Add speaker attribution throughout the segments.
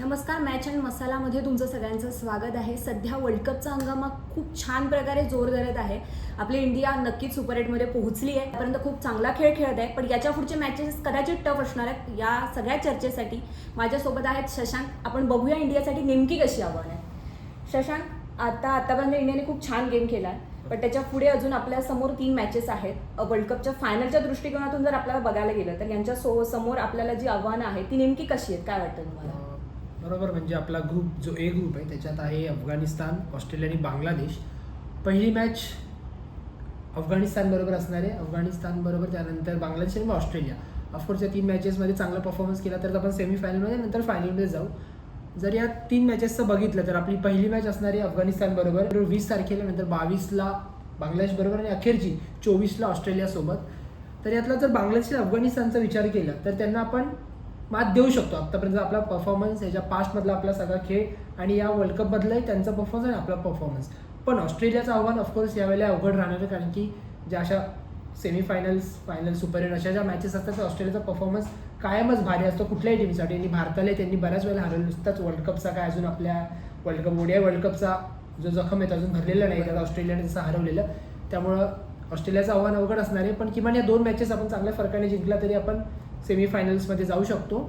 Speaker 1: नमस्कार match and मसालामध्ये तुमचं सगळ्यांचं स्वागत आहे. सध्या वर्ल्ड कपचा हंगामा खूप छान प्रकारे जोर धरत आहे. आपली इंडिया नक्कीच सुपर एटमध्ये पोहोचली आहे. आतापर्यंत खूप चांगला खेळ खेळत आहे. पण याच्या पुढचे मॅचेस कदाचित टफ असणार आहेत. या सगळ्या चर्चेसाठी माझ्यासोबत आहेत शशांक. आपण बघूया इंडियासाठी नेमकी कशी आव्हान आहे. शशांक आता आतापर्यंत इंडियाने खूप छान गेम केला आहे पण त्याच्या पुढे अजून आपल्यासमोर तीन मॅचेस आहेत. वर्ल्ड कपच्या फायनलच्या दृष्टिकोनातून जर आपल्याला बघायला गेलं तर यांच्या सो समोर आपल्याला जी आव्हानं आहेत ती नेमकी कशी आहेत? काय वाटतं तुम्हाला?
Speaker 2: बरोबर? म्हणजे आपला ग्रुप जो ए ग्रुप आहे त्याच्यात आहे अफगाणिस्तान ऑस्ट्रेलिया आणि बांगलादेश. पहिली मॅच अफगाणिस्तान बरोबर असणार आहे. अफगाणिस्तान बरोबर त्यानंतर बांगलादेश आणि ऑस्ट्रेलिया. ऑफकोर्स या तीन मॅचेसमध्ये चांगला परफॉर्मन्स केला तर आपण सेमीफायनलमध्ये नंतर फायनलमध्ये जाऊ. जर या तीन मॅचेसचं बघितलं तर आपली पहिली मॅच असणार आहे अफगाणिस्तान बरोबर. वीस तारखेला नंतर बावीसला बांगलादेश बरोबर आणि अखेरची चोवीसला ऑस्ट्रेलियासोबत. तर यातला जर बांगलादेश अफगाणिस्तानचा विचार केला तर त्यांना आपण मात देऊ शकतो. आत्तापर्यंत आपला परफॉर्मन्स ह्याच्या पास्टमधला आपला सगळा खेळ आणि या वर्ल्ड कपमधलाही त्यांचा परफॉर्मन्स आणि आपला परफॉर्मन्स पण ऑस्ट्रेलियाचं आव्हान ऑफकोर्स यावेळेला अवघड राहणार आहे कारण की ज्या अशा सेमीफायनल्स फायनल सुपर एट अशा ज्या मॅचेस असतात त्या ऑस्ट्रेलियाचा परफॉर्मन्स कायमच भारी असतो. कुठल्याही टीमसाठी आणि भारताला त्यांनी बऱ्याच वेळेला हरवलं. नुसताच वर्ल्ड कपचा काय अजून आपल्या वर्ल्ड कप ओडिया वर्ल्ड कपचा जो जखम आहे तो अजून भरलेला नाही. त्याला ऑस्ट्रेलियाने जसं हरवलेलं. त्यामुळं ऑस्ट्रेलियाचं आव्हान अवघड असणार आहे. पण किमान या दोन मॅचेस आपण चांगल्या फरकाने जिंकला तरी आपण सेमीफायनल्समध्ये जाऊ शकतो.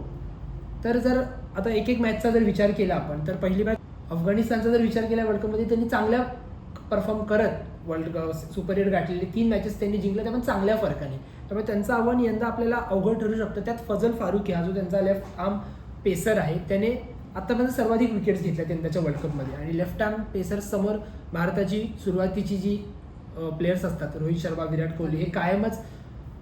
Speaker 2: तर जर आता एक एक मॅचचा जर विचार केला आपण तर पहिली मॅच अफगाणिस्तानचा जर विचार केला वर्ल्ड कपमध्ये त्यांनी चांगल्या परफॉर्म करत वर्ल्ड सुपर एट गाठलेले तीन मॅचेस त्यांनी जिंकल्या त्या पण चांगल्या फरकाने. त्यामुळे त्यांचं आव्हान यंदा आपल्याला अवघड ठरू शकतं. त्यात फजल फारुक हा जो त्यांचा लेफ्ट आर्म पेसर आहे त्याने आतापर्यंत सर्वाधिक विकेट्स घेतल्या यंदाच्या वर्ल्ड कपमध्ये आणि लेफ्ट आर्म पेसर समोर भारताची सुरुवातीची जी प्लेयर्स असतात रोहित शर्मा विराट कोहली हे कायमच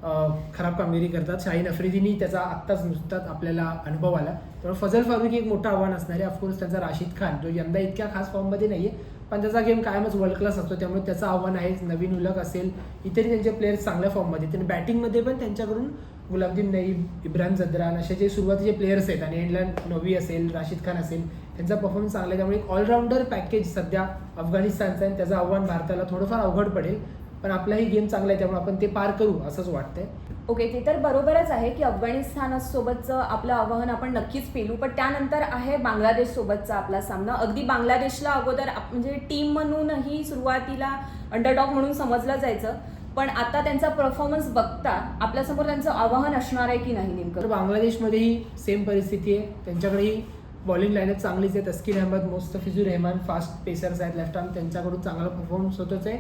Speaker 2: खराब कामगिरी करतात. शाहीन अफ्रिदीनी त्याचा आत्ताच नुसताच आपल्याला अनुभव आला. त्यामुळे फजल फारुकी एक मोठं आव्हान असणार आहे ऑफकोर्स त्यांचा राशिद खान जो यंदा इतक्या खास फॉर्ममध्ये नाही आहे पण त्याचा गेम कायमच वर्ल्ड क्लास असतो. त्यामुळे त्याचं आव्हान आहे नवीन उलक असेल इतरही त्यांचे प्लेयर्स चांगल्या फॉर्ममध्ये त्यांनी बॅटिंगमध्ये पण त्यांच्याकडून गुलाबदीन नईब इब्राहिम जद्रान असे जे सुरुवातीचे प्लेयर्स आहेत आणि एंडला नवी असेल राशिद खान असेल त्यांचा परफॉर्मन्स चांगला आहे. त्यामुळे एक ऑलराऊंडर पॅकेज सध्या अफगाणिस्तानचं आहे त्याचं आव्हान भारताला थोडंफार अवघड पडेल. पण आपलाही गेम चांगला आहे त्यामुळे आपण ते पार करू असंच वाटतंय.
Speaker 1: ओके ते तर बरोबरच आहे की अफगाणिस्तानसोबतचं आपलं आव्हान आपण नक्कीच पेलू पण त्यानंतर आहे बांगलादेश सोबतचा आपला सामना. अगदी बांगलादेशला अगोदर म्हणजे टीम म्हणूनही सुरुवातीला अंडरडॉग म्हणून समजलं जायचं पण आता त्यांचा परफॉर्मन्स बघता आपल्यासमोर त्यांचं आव्हान असणार आहे की नाही नेमकं?
Speaker 2: बांगलादेशमध्येही सेम परिस्थिती आहे. त्यांच्याकडेही बॉलिंग लाईनअप चांगलीच आहे तस्किन अहमद मुस्तफिजूर रहमान फास्ट पेसर्स आहेत लेफ्ट आर्म त्यांच्याकडून चांगला परफॉर्मन्स होतोच आहे.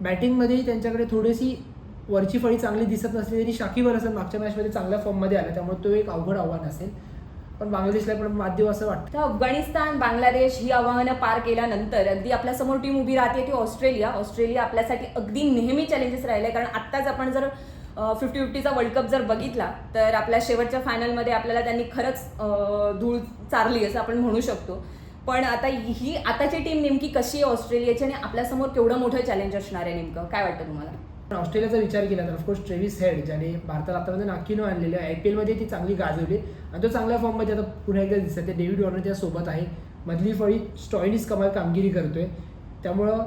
Speaker 2: बॅटिंगमध्येही त्यांच्याकडे थोडीशी वरची फळी चांगली दिसत नसली तरी शाकिब असेल मागच्या मॅचमध्ये चांगल्या फॉर्ममध्ये आला. त्यामुळे तो एक अवघड आव्हान असेल. पण बांगलादेशला पण माध्यम असं वाटतं.
Speaker 1: तर अफगाणिस्तान बांगलादेश ही आव्हानं पार केल्यानंतर अगदी आपल्यासमोर टीम उभी राहते ती ऑस्ट्रेलिया. ऑस्ट्रेलिया आपल्यासाठी अगदी नेहमी चॅलेंजेस राहिले. कारण आत्ताच आपण जर फिफ्टी फिफ्टीचा वर्ल्ड कप जर बघितला तर आपल्या शेवटच्या फायनलमध्ये आपल्याला त्यांनी खरंच धूळ चारली असं आपण म्हणू शकतो. पण आता ही आताची टीम नेमकी कशी आहे ऑस्ट्रेलियाची आणि आपल्यासमोर केवढं मोठं चॅलेंज असणार आहे नेमकं? काय वाटतं तुम्हाला?
Speaker 2: पण ऑस्ट्रेलियाचा विचार केला तर ऑफकोर्स ट्रेव्हिस हेड ज्याने भारताला आतापर्यंत म्हणजे नाकी न आणलेले आय पी एलमध्ये ती चांगली गाजवली. आणि तो चांगल्या फॉर्ममध्ये आता पुन्हा एकदा दिसत आहे डेव्हिड वॉर्नर सोबत आहे. मधली फळी स्टॉईनिस कमाल कामगिरी करतोय. त्यामुळं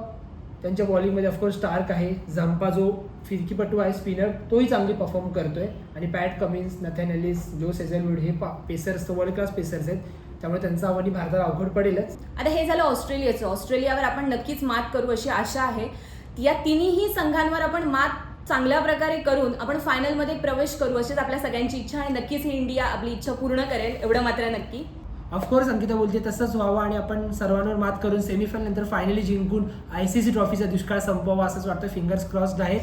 Speaker 2: त्यांच्या बॉलिंगमध्ये ऑफकोर्स स्टार्क आहे. झंपा जो फिरकीपटू आहे स्पिनर तोही चांगली परफॉर्म करतोय. आणि पॅट कमिन्स नथॅन एलिस जो सेझलवूड हे पेसर्स वर्ल्ड क्लास पेसर्स आहेत. त्यामुळे त्यांचं आव्हान भारताला अवघड पडेलच.
Speaker 1: आता हे झालं ऑस्ट्रेलियाचं. ऑस्ट्रेलियावर आपण नक्कीच मात करू अशी आशा आहे. या तिन्ही संघांवर आपण मात चांगल्या प्रकारे करून आपण फायनलमध्ये प्रवेश करू अशीच आपल्या सगळ्यांची इच्छा आणि नक्कीच ही इंडिया आपली इच्छा पूर्ण करेल एवढं मात्र नक्की.
Speaker 2: ऑफकोर्स अंकिता बोलते तसंच व्हावं आणि आपण सर्वांवर मात करून सेमीफायनल नंतर फायनली जिंकून आय सी सी ट्रॉफीचा दुष्काळ संपवावा असंच वाटतं. फिंगर्स क्रॉस्ड आहेत.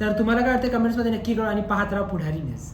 Speaker 2: तर तुम्हाला काय वाटतं कमेंट्समध्ये नक्की कळवा आणि पाहत राहा पुढारी न्यूज